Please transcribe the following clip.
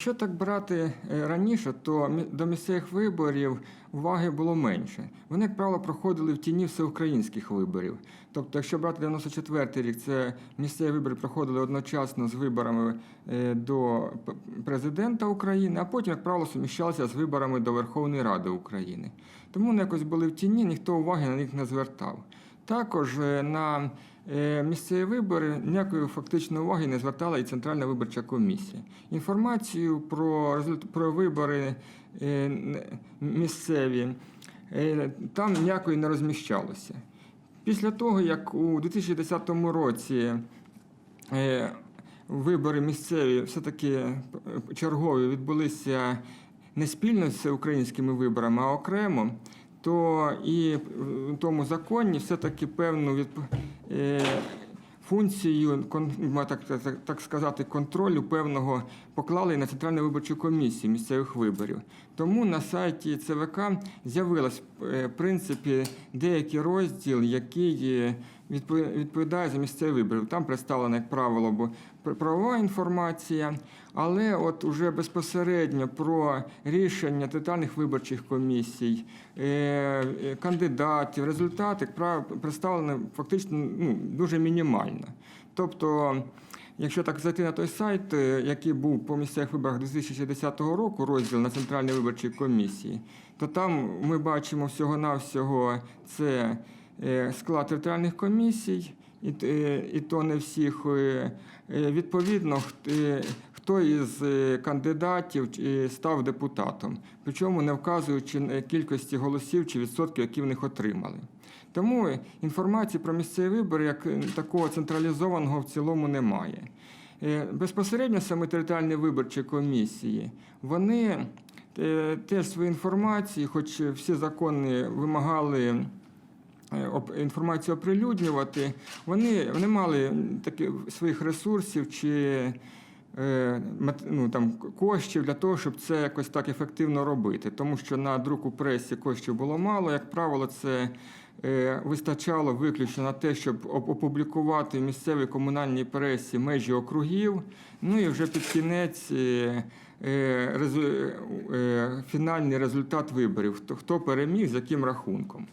Якщо так брати е, раніше, то до місцевих виборів уваги було менше. Вони, як правило, проходили в тіні всеукраїнських виборів. Тобто, якщо брати 94 рік, це місцеві вибори проходили одночасно з виборами е, до президента України, а потім, як правило, суміщалися з виборами до Верховної Ради України. Тому вони якось були в тіні, ніхто уваги на них не звертав. Також е, на е, місцеві вибори ніякої фактичної уваги не звертала і Центральна виборча комісія. Інформацію про, про вибори е, місцеві там ніякої не розміщалося. Після того, як у 2010 році вибори місцеві все-таки чергові відбулися не спільно з українськими виборами, а окремо, то і в тому законі все-таки певну від е, функцію, так, так, сказати, контролю певного поклали на Центральну виборчу комісію місцевих виборів. Тому на сайті ЦВК з'явилось е, в принципі деякий розділ, який е, відповідає за місцеві вибори. Там представлена, як правило, бо правова інформація, але от уже безпосередньо про рішення тотальних виборчих комісій, е, е, кандидатів, результати, представлені фактично ну, дуже мінімально. Тобто, якщо так зайти на той сайт, е, який був по місцевих виборах 2010 року, розділ на Центральній виборчій комісії, то там ми бачимо всього-навсього це склад територіальних комісій, і, е, і то не всіх. е, е, Відповідно, е, хто із е, кандидатів е, став депутатом, причому не вказуючи кількості голосів чи відсотків, які в них отримали. Тому інформації про місцеві вибори як е, такого централізованого в цілому немає. Е, Безпосередньо саме територіальні виборчі комісії, вони е, теж свою інформацію, хоч всі закони вимагали е, інформацію оприлюднювати, вони, вони мали таки своїх ресурсів чи е, ну, там, коштів для того, щоб це якось так ефективно робити. Тому що на друк у пресі коштів було мало. Як правило, це е, вистачало виключно на те, щоб опублікувати в місцевій комунальній пресі межі округів. Ну і вже під кінець. е, е, е, фінальний результат виборів, хто переміг, з яким рахунком.